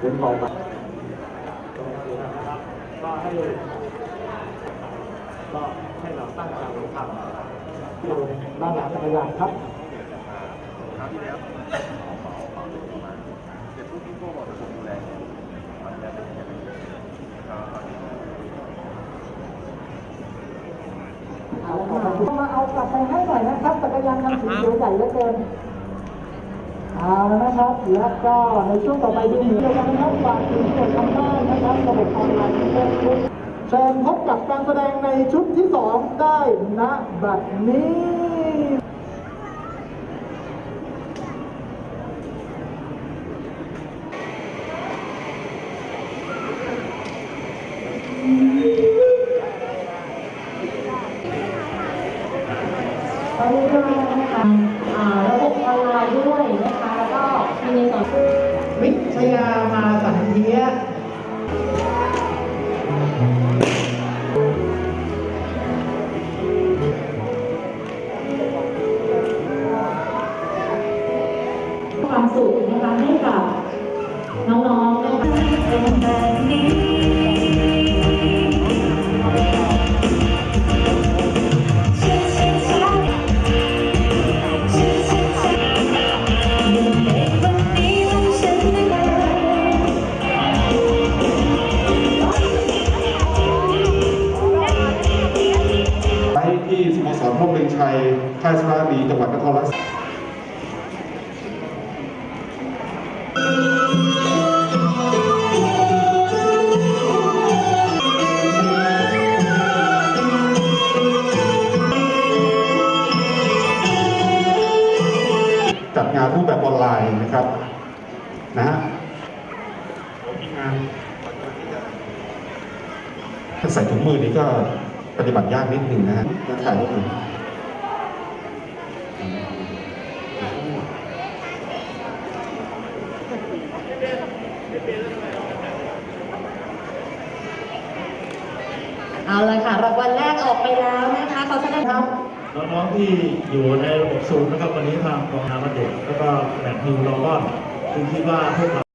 เป็นต่อไปก็ให้ก็ให้เราตั้งใจทำด้านหลังจักรยานครับคราวที่แล้วเดี๋ยวพวกพี่โก้บอกจะผมดูแลมันจะเป็นยังไงเอามาเอากลับไปให้หน่อยนะครับจักรยานคันสีเขียวใหญ่เหลือเกิน เอาละนะครับ แล้วก็ในช่วงต่อไปดูเหมือนกันนะครับฝากถึงส่วนทางบ้านนะครับระบบออนไลน์เฟซบุ๊กเชิญพบกับการแสดงในชุดที่สองได้ณบัดนี้ ตอนนี้ก็นะคะอ่าระบบออนไลน์ด้วยนะคะแล้วก็มีในส่วนวิชยามาสันเทียความสุขนะคะให้กับน้องๆนะคะ ที่สโมสรพวกเลงชัย ค่ายสุราษฎร์ดีจังหวัดนครราชสีมาจัดงานรูปแบบออนไลน์นะครับ นะฮะถ้าใส่ถุงมือนี่ก็ ปฏิบัติยากนิดหนึ่งนะฮะจะถ่ายรูปหนึ่งเอาละค่ะรางวัลแรกออกไปแล้วนะคะเขาแสดงครับน้องๆที่อยู่ในระบบซูมนะครับวันนี้ทางกองทัพเด็กแล้วก็แบบนิวเราก็คือคิดว่าพวกเรา